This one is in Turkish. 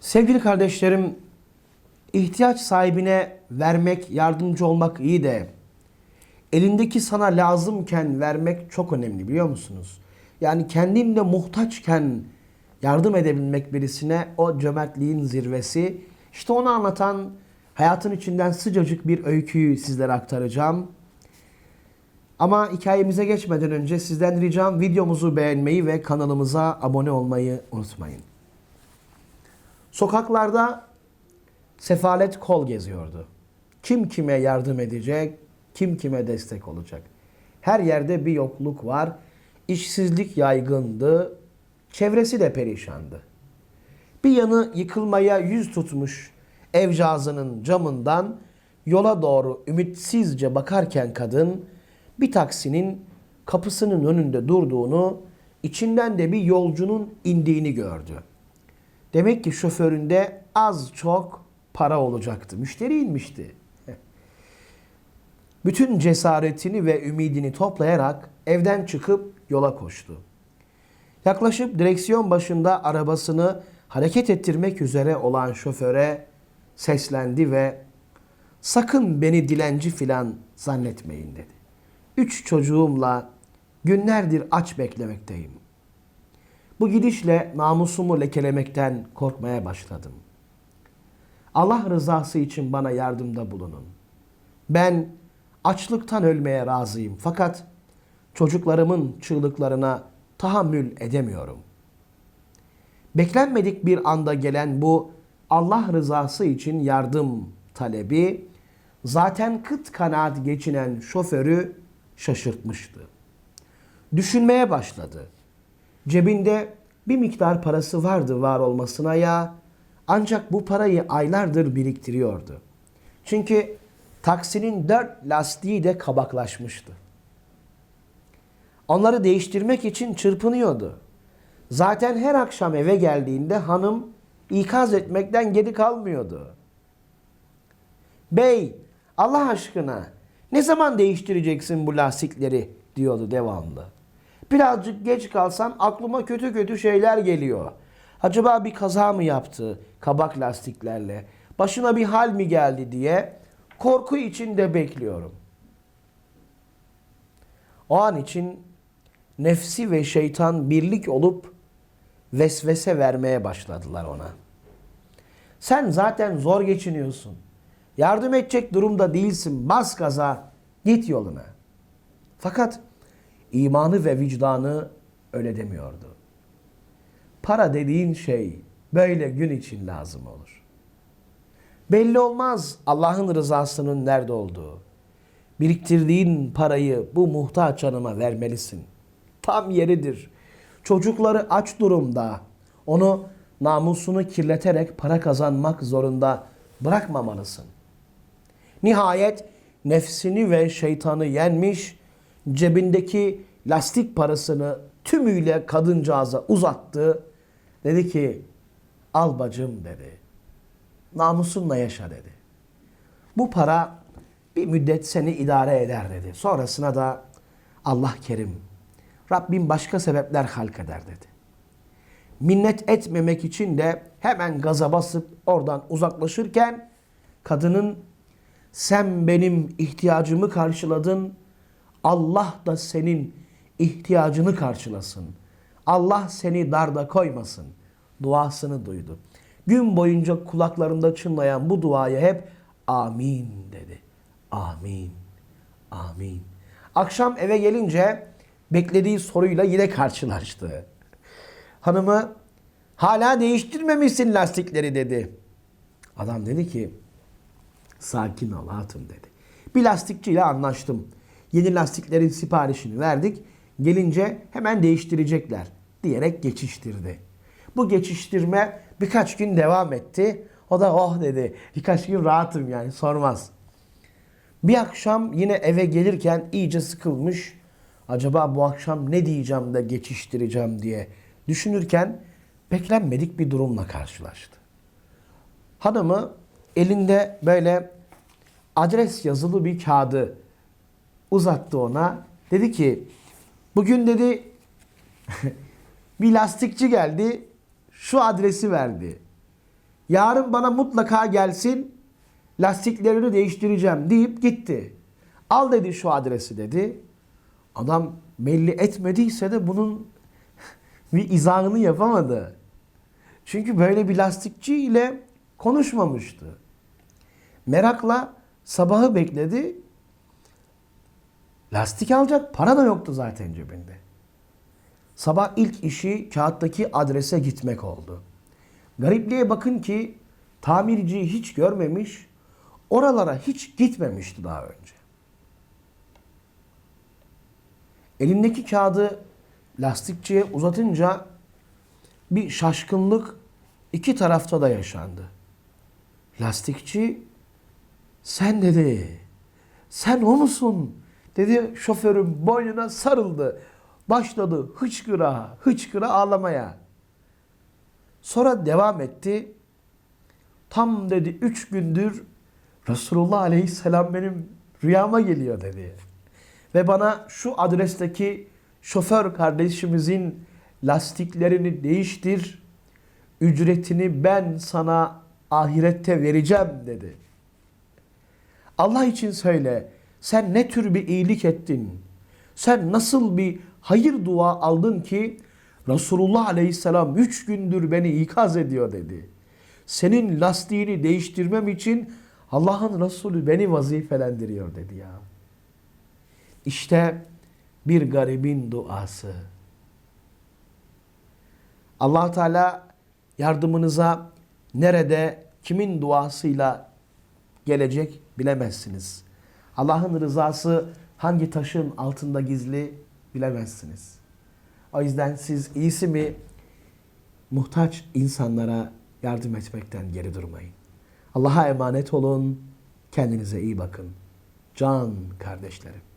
Sevgili kardeşlerim, ihtiyaç sahibine vermek, yardımcı olmak iyi de elindeki sana lazımken vermek çok önemli biliyor musunuz? Yani kendinle muhtaçken yardım edebilmek birisine o cömertliğin zirvesi. İşte onu anlatan hayatın içinden sıcacık bir öyküyü sizlere aktaracağım. Ama hikayemize geçmeden önce sizden ricam videomuzu beğenmeyi ve kanalımıza abone olmayı unutmayın. Sokaklarda sefalet kol geziyordu. Kim kime yardım edecek, kim kime destek olacak. Her yerde bir yokluk var. İşsizlik yaygındı. Çevresi de perişandı. Bir yanı yıkılmaya yüz tutmuş evcazının camından yola doğru ümitsizce bakarken kadın bir taksinin kapısının önünde durduğunu, içinden de bir yolcunun indiğini gördü. Demek ki şoföründe az çok para olacaktı. Müşteri inmişti. Bütün cesaretini ve ümidini toplayarak evden çıkıp yola koştu. Yaklaşıp direksiyon başında arabasını hareket ettirmek üzere olan şoföre seslendi ve sakın beni dilenci filan zannetmeyin dedi. Üç çocuğumla günlerdir aç beklemekteyim. Bu gidişle namusumu lekelemekten korkmaya başladım. Allah rızası için bana yardımda bulunun. Ben açlıktan ölmeye razıyım fakat çocuklarımın çığlıklarına tahammül edemiyorum. Beklenmedik bir anda gelen bu Allah rızası için yardım talebi zaten kıt kanaat geçinen şoförü şaşırtmıştı. Düşünmeye başladı. Cebinde bir miktar parası vardı var olmasına ya ancak bu parayı aylardır biriktiriyordu. Çünkü taksinin dört lastiği de kabaklaşmıştı. Onları değiştirmek için çırpınıyordu. Zaten her akşam eve geldiğinde hanım ikaz etmekten geri kalmıyordu. Bey, Allah aşkına ne zaman değiştireceksin bu lastikleri diyordu devamlı. Birazcık geç kalsan aklıma kötü kötü şeyler geliyor. Acaba bir kaza mı yaptı kabak lastiklerle? Başına bir hal mi geldi diye korku içinde bekliyorum. O an için nefsi ve şeytan birlik olup vesvese vermeye başladılar ona. Sen zaten zor geçiniyorsun. Yardım edecek durumda değilsin. Bas gaza, git yoluna. Fakat imanı ve vicdanı öyle demiyordu. Para dediğin şey böyle gün için lazım olur. Belli olmaz Allah'ın rızasının nerede olduğu. Biriktirdiğin parayı bu muhtaç hanıma vermelisin. Tam yeridir. Çocukları aç durumda. Onu namusunu kirleterek para kazanmak zorunda bırakmamalısın. Nihayet nefsini ve şeytanı yenmiş, cebindeki lastik parasını tümüyle kadıncağıza uzattı. Dedi ki, al bacım dedi. Namusunla yaşa dedi. Bu para bir müddet seni idare eder dedi. Sonrasına da Allah kerim, Rabbim başka sebepler halk eder dedi. Minnet etmemek için de hemen gaza basıp oradan uzaklaşırken kadının sen benim ihtiyacımı karşıladın, Allah da senin ihtiyacını karşılasın. Allah seni darda koymasın. Duasını duydu. Gün boyunca kulaklarında çınlayan bu duaya hep amin dedi. Amin. Amin. Akşam eve gelince beklediği soruyla yine karşılaştı. Hanımı hala değiştirmemişsin lastikleri dedi. Adam dedi ki sakin ol hatun dedi. Bir lastikçiyle anlaştım. Yeni lastiklerin siparişini verdik. Gelince hemen değiştirecekler diyerek geçiştirdi. Bu geçiştirme birkaç gün devam etti. O da oh dedi. Birkaç gün rahatım yani sormaz. Bir akşam yine eve gelirken iyice sıkılmış. Acaba bu akşam ne diyeceğim de geçiştireceğim diye düşünürken beklenmedik bir durumla karşılaştı. Hanımı elinde böyle adres yazılı bir kağıdı uzattı ona. Dedi ki bugün dedi bir lastikçi geldi şu adresi verdi. Yarın bana mutlaka gelsin lastiklerini değiştireceğim deyip gitti. Al dedi şu adresi dedi. Adam belli etmediyse de bunun bir izahını yapamadı. Çünkü böyle bir lastikçi ile konuşmamıştı. Merakla sabahı bekledi. Lastik alacak para da yoktu zaten cebinde. Sabah ilk işi kağıttaki adrese gitmek oldu. Garipliğe bakın ki tamirciyi hiç görmemiş, oralara hiç gitmemişti daha önce. Elindeki kağıdı lastikçiye uzatınca bir şaşkınlık iki tarafta da yaşandı. Lastikçi sen dedi, sen o musun? Dedi şoförün boynuna sarıldı. Başladı hıçkıra hıçkıra ağlamaya. Sonra devam etti. Tam dedi üç gündür Resulullah Aleyhisselam benim rüyama geliyor dedi. Ve bana şu adresteki şoför kardeşimizin lastiklerini değiştir. Ücretini ben sana ahirette vereceğim dedi. Allah için söyle. Sen ne tür bir iyilik ettin? Sen nasıl bir hayır dua aldın ki Resulullah Aleyhisselam üç gündür beni ikaz ediyor dedi. Senin lastiğini değiştirmem için Allah'ın Resulü beni vazifelendiriyor dedi ya. İşte bir garibin duası. allah Teala yardımınıza nerede, kimin duasıyla gelecek bilemezsiniz. Allah'ın rızası hangi taşın altında gizli bilemezsiniz. O yüzden siz iyisi mi muhtaç insanlara yardım etmekten geri durmayın. Allah'a emanet olun. Kendinize iyi bakın. Can kardeşlerim.